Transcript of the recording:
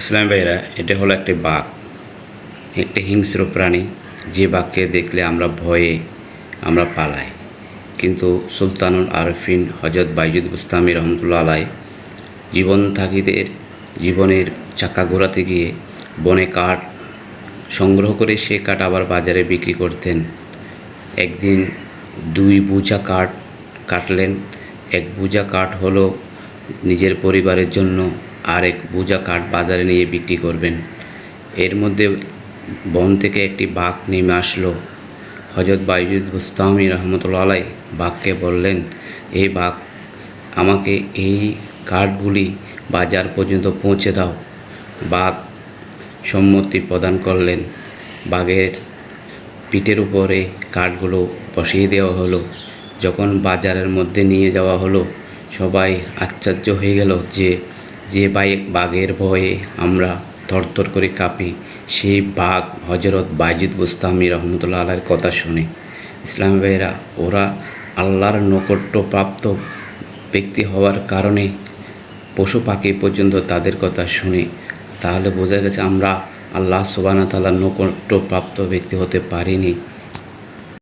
ইসলাম ভাইরা, এটা হলো একটি বাঘ। একটি হিংস্র প্রাণী, যে বাঘকে দেখলে আমরা ভয়ে আমরা পালাই। কিন্তু সুলতানুল আরফিন হজরত বাইজুদ বুস্তামি রহমতুল্লাহ আলাই জীবন থাকিতে জীবনের চাকা ঘোরাতে গিয়ে বনে কাঠ সংগ্রহ করে সে কাঠ আবার বাজারে বিক্রি করতেন। একদিন দুই বোঝা কাঠ কাটলেন। এক বোঝা কাঠ হলো নিজের পরিবারের জন্য আর এক বোঝা কাঠ বাজারে নিয়ে বিক্রি করবেন। এর মধ্যে বন থেকে একটি বাঘ নেমে আসলো। হজরত বাইজুদ বুস্তামি রহমতুল্লা আলাই বাঘকে বললেন এই বাঘ, আমাকে এই কাঠগুলি বাজার পর্যন্ত পৌঁছে দাও। বাঘ সম্মতি প্রদান করলেন। বাঘের পিঠের উপরে কাঠগুলো বসিয়ে দেওয়া হলো। যখন বাজারের মধ্যে নিয়ে যাওয়া হলো, সবাই আশ্চর্য হয়ে গেল যে যে বাই, বাঘের ভয়ে আমরা থরথর করে কাঁপি, সেই বাঘ হজরত বাইজিদ বুস্তামি রহমতুল্লাহ আলার কথা শুনে। ইসলাম ভাইয়েরা, ওরা আল্লাহর নৈকট্যপ্রাপ্ত ব্যক্তি হওয়ার কারণে পশু পাখি পর্যন্ত তাদের কথা শুনে, তাহলে বোঝা গেছে আমরা আল্লাহ সুবানা তাল্লাহ নৈকট্যপ্রাপ্ত ব্যক্তি হতে পারিনি।